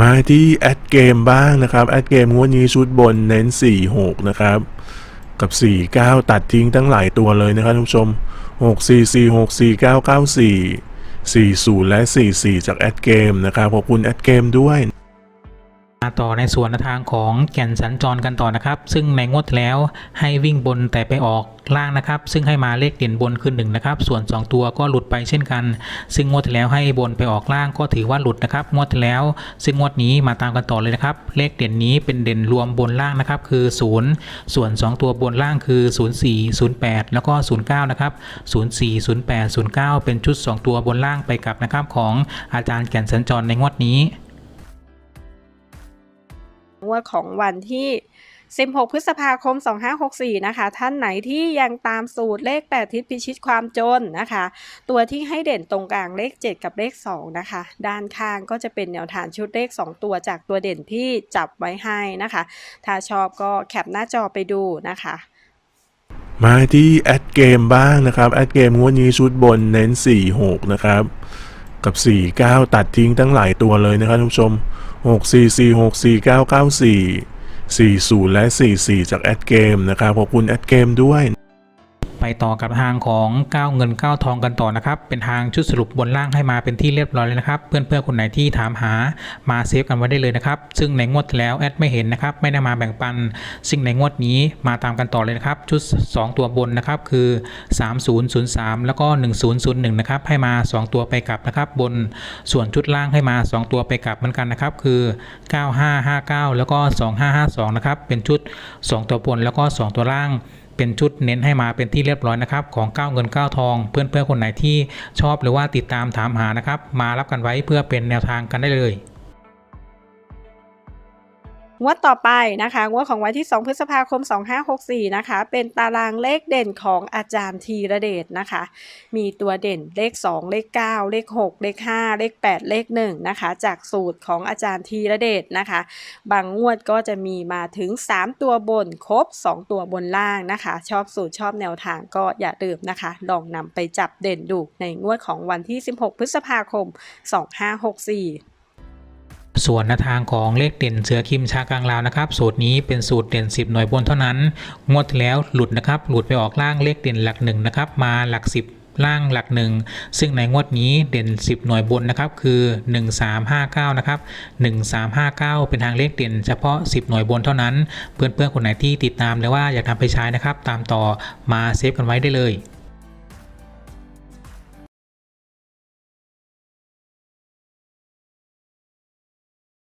มาที่แอดเกมบ้างนะครับแอดเกมงวดนี้ชุดบนเน้น 4 6 นะครับ กับ 4 9 ตัดทิ้งตั้งหลายตัวเลยนะครับทุกผู้ชม 6 4 4 6 4 9 9 4 4 0 และ 4 4 จากแอดเกมนะครับ ขอบคุณแอดเกมด้วย มาต่อในส่วนทางของแก่นสัญจรกันต่อนะครับ ซึ่งในงวดแล้วให้วิ่งบนแต่ไปออกล่างนะครับ ซึ่งให้มาเลขเด่นบนคือหนึ่งนะครับ ส่วน 2 ตัวก็หลุดไปเช่นกัน ซึ่งงวดแล้วให้บนไปออกล่างก็ถือว่าหลุดนะครับ งวดแล้ว ซึ่งงวดนี้มาตามกันต่อเลยนะครับ เลขเด่นนี้เป็นเด่นรวมบนล่างนะครับ คือ 0 ส่วน 2 ตัวบนล่างคือ 04 08 แล้วก็ 09 นะครับ 04 08 09 เป็นชุด 2 ตัวบนล่างไปกับนะครับของอาจารย์แก่นสัญจรในงวดนี้ งวดของวันที่ 16 พฤษภาคม 2564 นะคะ ท่านไหนที่ยังตามสูตรเลข 8 ทิศพิชิตความจนนะคะ ตัวที่ให้เด่นตรงกลางเลข 7 กับเลข 2 นะคะ ด้านข้างก็จะเป็นแนวฐานชุดเลข 2 ตัวจากตัวเด่นที่จับไว้ให้นะคะ ถ้าชอบก็แคปหน้าจอไปดูนะคะมาที่แอดเกมบ้างนะครับแอดเกมงวดนี้ชุดบนเน้น 4 6 นะครับ กับ 4 9 ตัดทิ้งทั้งหลายตัวเลยนะครับท่านผู้ชม 6 4 4 6 4 9 9 4 4 0 และ 4 4 จากแอดเกมนะครับขอบคุณแอดเกมด้วย ไปต่อกับทางของก้าวเงินก้าวทองกันต่อนะครับ เป็นทางชุดสรุปบนล่างให้มาเป็นที่เรียบร้อยเลยนะครับ เพื่อนๆคนไหนที่ถามหามาเซฟกันไว้ได้เลยนะครับ ซึ่งในงวดแล้วแอดไม่เห็นนะครับ ไม่ได้มาแบ่งปัน ซึ่งในงวดนี้มาตามกันต่อเลยนะครับ ชุด 2 ตัวบนนะครับคือ 3003 แล้วก็ 1001 นะครับ ให้มา 2 ตัวไปกลับนะครับ บนส่วนชุดล่างให้มา 2 ตัวไปกลับเหมือนกันนะครับ คือ 9559 แล้วก็ 2552 นะครับ เป็นชุด 2 ตัวบนแล้วก็ 2 ตัวล่าง เป็นชุดเน้นให้มาเป็นที่เรียบร้อยนะครับของก้าเงินก้าทอง เพื่อนเพื่อนคนไหนที่ชอบหรือว่าติดตามถามหานะครับ มารับกันไว้เพื่อเป็นแนวทางกันได้เลย งวดต่อไปนะคะ งวดของวันที่ 2 พฤษภาคม 2564 นะคะ เป็นตารางเลขเด่นของอาจารย์ธีระเดชนะคะ มีตัวเด่นเลข 2 เลข 9 เลข 6 เลข 5 เลข 8 เลข 1 นะคะ จากสูตรของอาจารย์ธีระเดชนะคะ บางงวดก็จะมีมาถึง 3 ตัวบนครบ 2 ตัวบนล่างนะคะ ชอบสูตรชอบแนวทางก็อย่าลืมนะคะ ลองนำไปจับเด่นดูในงวดของวันที่ 16 พฤษภาคม 2564 ส่วนแนวทางของเลขเด่นเสือคิมชากลางลาวนะครับ สูตรนี้เป็นสูตรเด่น 10 หน่วยบนเท่านั้น งวดแล้วหลุดนะครับ หลุดไปออกล่างเลขเด่นหลักหนึ่งนะครับ มาหลัก 10ล่างหลักหนึ่งซึ่งในงวดนี้เด่น 10 หน่วยบนนะครับคือ 1359 นะครับ 1359 เป็นทางเลขเด่นเฉพาะ 10 หน่วยบนเท่านั้น เพื่อนๆคนไหนที่ติดตามหรือว่าอยากทำไปใช้นะครับ ตามต่อมาเซฟกันไว้ได้เลย